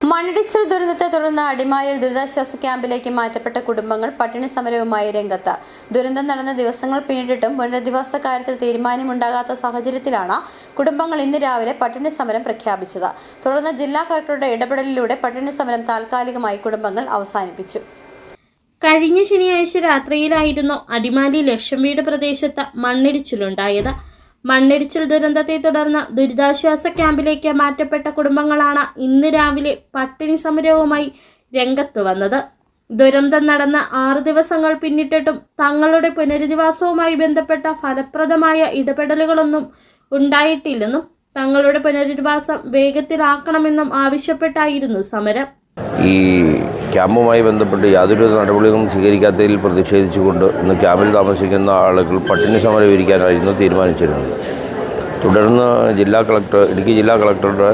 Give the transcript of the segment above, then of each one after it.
മണ്ണിടിച്ചിൽ ദുരന്തത്തെ തുടർന്ന് അടിമാലിയിൽ ദുരിതാശ്വാസ ക്യാമ്പിലേക്ക് മാറ്റപ്പെട്ട കുടുംബങ്ങൾ പട്ടിണി സമരവുമായി രംഗത്ത്. ദുരന്തം നടന്ന ദിവസങ്ങൾ പിന്നിട്ടിട്ടും പുനരധിവാസ കാര്യത്തിൽ തീരുമാനമുണ്ടാകാത്ത സാഹചര്യത്തിലാണ് കുടുംബങ്ങൾ ഇന്ന് രാവിലെ പട്ടിണി സമരം പ്രഖ്യാപിച്ചത്. തുടർന്ന് ജില്ലാ കളക്ടറുടെ ഇടപെടലിലൂടെ പട്ടിണി സമരം താൽക്കാലികമായി കുടുംബങ്ങൾ അവസാനിപ്പിച്ചു. കഴിഞ്ഞ ശനിയാഴ്ച രാത്രിയിലായിരുന്നു അടിമാലി ലക്ഷം വീട് പ്രദേശത്ത് മണ്ണിടിച്ചിലുണ്ടായത്. മണ്ണിടിച്ചിൽ ദുരന്തത്തെ തുടർന്ന് ദുരിതാശ്വാസ ക്യാമ്പിലേക്ക് മാറ്റപ്പെട്ട കുടുംബങ്ങളാണ് ഇന്ന് രാവിലെ പട്ടിണി സമരവുമായി രംഗത്ത് വന്നത്. ദുരന്തം നടന്ന ആറ് ദിവസങ്ങൾ പിന്നിട്ടിട്ടും തങ്ങളുടെ പുനരധിവാസവുമായി ബന്ധപ്പെട്ട ഫലപ്രദമായ ഇടപെടലുകളൊന്നും ഉണ്ടായിട്ടില്ലെന്നും തങ്ങളുടെ പുനരധിവാസം വേഗത്തിലാക്കണമെന്നും ആവശ്യപ്പെട്ടായിരുന്നു സമരം. ഈ ക്യാമ്പുമായി ബന്ധപ്പെട്ട് യാതൊരു നടപടികളും സ്വീകരിക്കാത്തതിൽ പ്രതിഷേധിച്ചുകൊണ്ട് ഇന്ന് ക്യാമ്പിൽ താമസിക്കുന്ന ആളുകൾ പട്ടിണി സമരം ഇരിക്കാനായിരുന്നു തീരുമാനിച്ചിരുന്നത്. തുടർന്ന് ജില്ലാ കളക്ടർ ഇടുക്കി ജില്ലാ കളക്ടറുടെ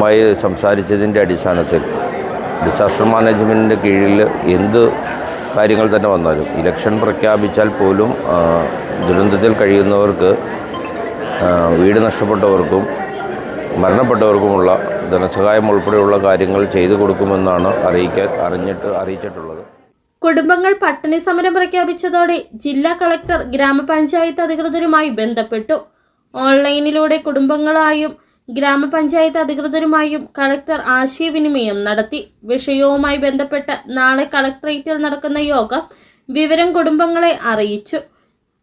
മായി സംസാരിച്ചതിന്റെ അടിസ്ഥാനത്തിൽ ഡിസാസ്റ്റർ മാനേജ്മെന്റിന്റെ കീഴിൽ എന്ത് കാര്യങ്ങൾ തന്നെ വന്നാലും ഇലക്ഷൻ പ്രഖ്യാപിച്ചാൽ പോലും ദുരന്തത്തിൽ കഴിയുന്നവർക്ക് വീട് നഷ്ടപ്പെട്ടവർക്കും മരണപ്പെട്ടവർക്കുമുള്ള ധനസഹായം ഉൾപ്പെടെയുള്ള കാര്യങ്ങൾ ചെയ്തു കൊടുക്കുമെന്നാണ് അറിയിക്കാൻ അറിഞ്ഞിട്ട് അറിയിച്ചിട്ടുള്ളത്. കുടുംബങ്ങൾ പട്ടിണി സമരം പ്രഖ്യാപിച്ചതോടെ ജില്ലാ കളക്ടർ ഗ്രാമപഞ്ചായത്ത് അധികൃതരുമായി ബന്ധപ്പെട്ടു. ഓൺലൈനിലൂടെ കുടുംബങ്ങളായും ഗ്രാമപഞ്ചായത്ത് അധികൃതരുമായും കളക്ടർ ആശയവിനിമയം നടത്തി. വിഷയവുമായി ബന്ധപ്പെട്ട് നാളെ കളക്ടറേറ്റിൽ നടക്കുന്ന യോഗം വിവരം കുടുംബങ്ങളെ അറിയിച്ചു.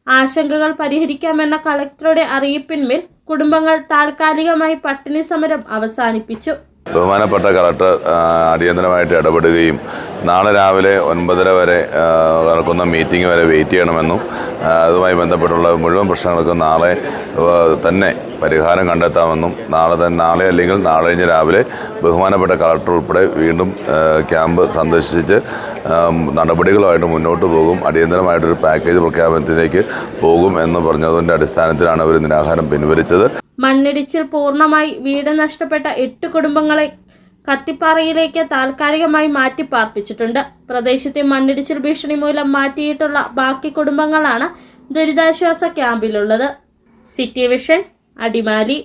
ആശങ്കകൾ പരിഹരിക്കാമെന്ന കളക്ടറുടെ അറിയിപ്പിന്മേൽ കുടുംബങ്ങൾ താൽക്കാലികമായി പട്ടിണി സമരം അവസാനിപ്പിച്ചു ബഹുമാനപ്പെട്ട കളക്ടർ അടിയന്തരമായിട്ട് ഇടപെടുകയും നാളെ രാവിലെ ഒൻപതര വരെ നടക്കുന്ന മീറ്റിംഗ് വരെ വെയിറ്റ് ചെയ്യണമെന്നും അതുമായി ബന്ധപ്പെട്ടുള്ള മുഴുവൻ പ്രശ്നങ്ങൾക്കും നാളെ തന്നെ പരിഹാരം കണ്ടെത്താമെന്നും നാളെ തന്നെ നാളെ അല്ലെങ്കിൽ നാളെ കഴിഞ്ഞ് രാവിലെ ബഹുമാനപ്പെട്ട കളക്ടർ ഉൾപ്പെടെ വീണ്ടും ക്യാമ്പ് സന്ദർശിച്ച് നടപടികളുമായിട്ട് മുന്നോട്ട് പോകും അടിയന്തരമായിട്ടൊരു പാക്കേജ് പ്രഖ്യാപനത്തിലേക്ക് പോകും എന്ന് പറഞ്ഞതിന്റെ അടിസ്ഥാനത്തിലാണ് അവർ നിരാഹാരം പിൻവലിച്ചത്. മണ്ണിടിച്ചിൽ പൂർണമായി വീട് നഷ്ടപ്പെട്ട എട്ട് കുടുംബങ്ങളെ കത്തിപ്പാറയിലേക്ക് താൽക്കാലികമായി മാറ്റി പാർപ്പിച്ചിട്ടുണ്ട്. പ്രദേശത്തെ മണ്ണിടിച്ചിൽ ഭീഷണി മൂലം മാറ്റിയിട്ടുള്ള ബാക്കി കുടുംബങ്ങളാണ് ദുരിതാശ്വാസ ക്യാമ്പിലുള്ളത്. City vision Adimali.